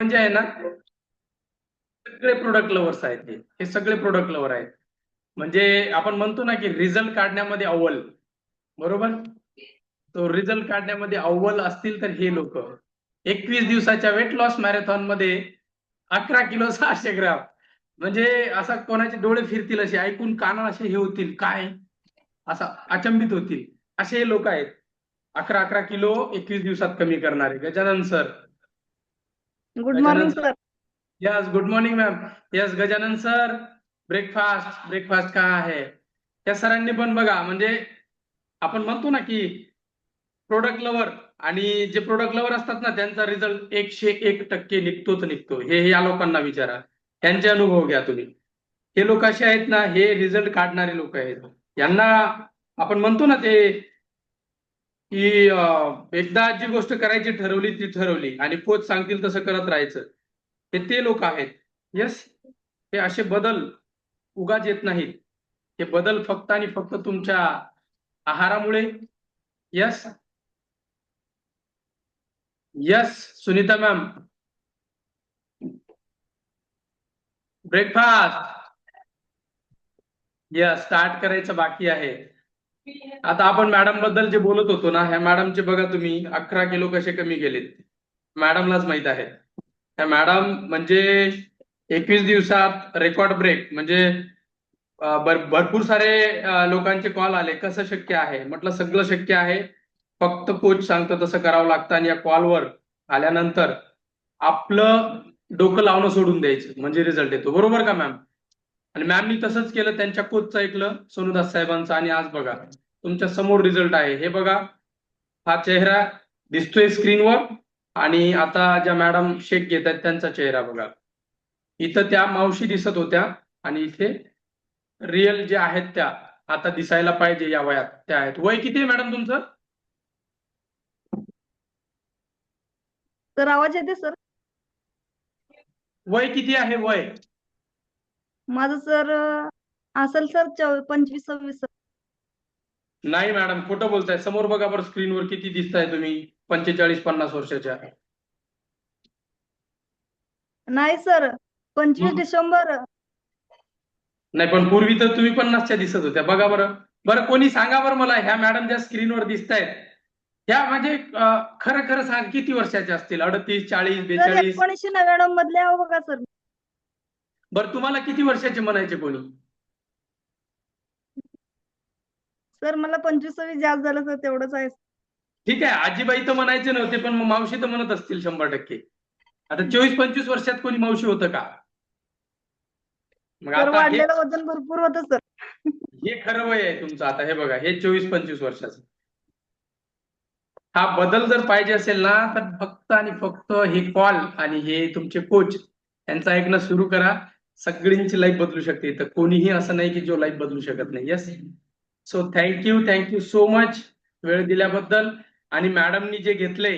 म्हणजे आहे ना सगळे प्रोडक्ट लवर्स आहेत हे हे सगळे प्रोडक्ट लवर आहेत. म्हणजे आपण म्हणतो ना की रिझल्ट काढण्यामध्ये अव्वल. बरोबर? तो रिझल्ट काढण्यामध्ये अव्वल असतील तर हे लोक. एकवीस दिवसाच्या वेट लॉस मॅरेथॉनमध्ये अकरा किलो सहाशे ग्राम. म्हणजे असा कोणाचे डोळे फिरतील असे ऐकून काना असे हे होतील काय? असा अचंबित होतील. असे लोक आहेत. अकरा अकरा किलो एकवीस दिवसात कमी करणारे. Gajanan sir. Good morning sir yes good morning ma'am yes Gajanan sir breakfast breakfast का आहे. त्या सरांनी पण बघा म्हणजे आपण म्हणतो ना की प्रोडक्ट लवर आणि जे प्रोडक्ट लवर असतात ना त्यांचा रिझल्ट एकशे एक टक्के निघतोच निघतो. हे हे या लोकांना विचारा. त्यांचे अनुभव घ्या तुम्ही. हे लोक असे आहेत ना हे रिझल्ट काढणारे लोक आहेत. यांना आपण म्हणतो ना ते की एकदा जी गोष्ट करायची ठरवली ती ठरवली. आणि कोच सांगतील तसं करत राहायचं. हे ते लोक आहेत. यस हे असे बदल उगाच येत नाहीत. हे बदल फक्त आणि फक्त तुमच्या आहारामुळे. Yes. Yes Sunita ma'am. Breakfast. Yes start करायचं बाकी आहे. आता आपण मॅडमबद्दल जे बोलत होतो ना ह्या मॅडमचे बघा तुम्ही अकरा किलो कसे कमी केलेत. मॅडमलाच माहीत आहे ह्या मॅडम म्हणजे एकवीस दिवसात रेकॉर्ड ब्रेक म्हणजे भरपूर सारे लोकांचे कॉल आले. कसं शक्य आहे? म्हटलं सगळं शक्य आहे. फक्त कोच सांगतो तसं करावं लागतं आणि या कॉलवर आल्यानंतर आपलं डोकं लावणं सोडून द्यायचं. म्हणजे रिझल्ट येतो. बरोबर का मॅम आणि मॅमनी तसंच केलं त्यांच्या कोचचं ऐकलं सोनुदास साहेबांचं आणि आज बघा. तुमच्यासमोर रिझल्ट आहे. हे बघा. हा चेहरा दिसतोय स्क्रीनवर आणि आता ज्या मॅडम शेक घेत आहेत त्यांचा चेहरा बघा. इथं त्या मावशी दिसत होत्या आणि इथे रिअल जे आहेत त्या आता दिसायला पाहिजे या वयात त्या आहेत. वय किती आहे मॅडम तुमचं? सर आवाज येते सर वय किती आहे? वय? माझं सर असेल सर पंचवीस सव्वीस नाही मॅडम खोटं बोलताय. समोर बघा बरं स्क्रीनवर किती दिसताय तुम्ही पंचेचाळीस पन्नास वर्षाच्या. नाही सर पंचवीस. डिसेंबर. नाही पण पूर्वी तर तुम्ही पन्नासच्या दिसत होत्या. बघा बरं. बरं कोणी सांगा बरं मला ह्या मॅडम ज्या स्क्रीनवर दिसत आहेत ह्या म्हणजे खरं खरं सांग किती वर्षाच्या असतील? अडतीस चाळीस बेचाळीस? एकोणीसशे नव्याण्णव मधले आहो बघा सर. बरं तुम्हाला किती वर्षाचे म्हणायचे कोणी सर मला पंचवीस सव्वीस जास्त झालं सर तेवढंच आहे. ठीक आहे आजीबाई तर म्हणायचे नव्हते पण मावशी तर म्हणत असतील शंभर टक्के. आता चोवीस पंचवीस वर्षात कोणी मावशी होतं का? मग आता हे वाढलेलं वजन भरपूर होतं सर. हे खरं वय आहे तुमचं आता हे बघा हे चोवीस पंचवीस वर्षाचं. हा बदल जर पाहिजे असेल ना तर फक्त आणि फक्त हे कॉल आणि हे तुमचे कोच यांचं ऐकणं सुरू करा. सगळ्यांची लाईफ बदलू शकते. तर कोणीही असं नाही की जो लाईफ बदलू शकत नाही. Yes so thank you thank you so much वेळ दिल्याबद्दल. आणि मॅडमनी जे घेतले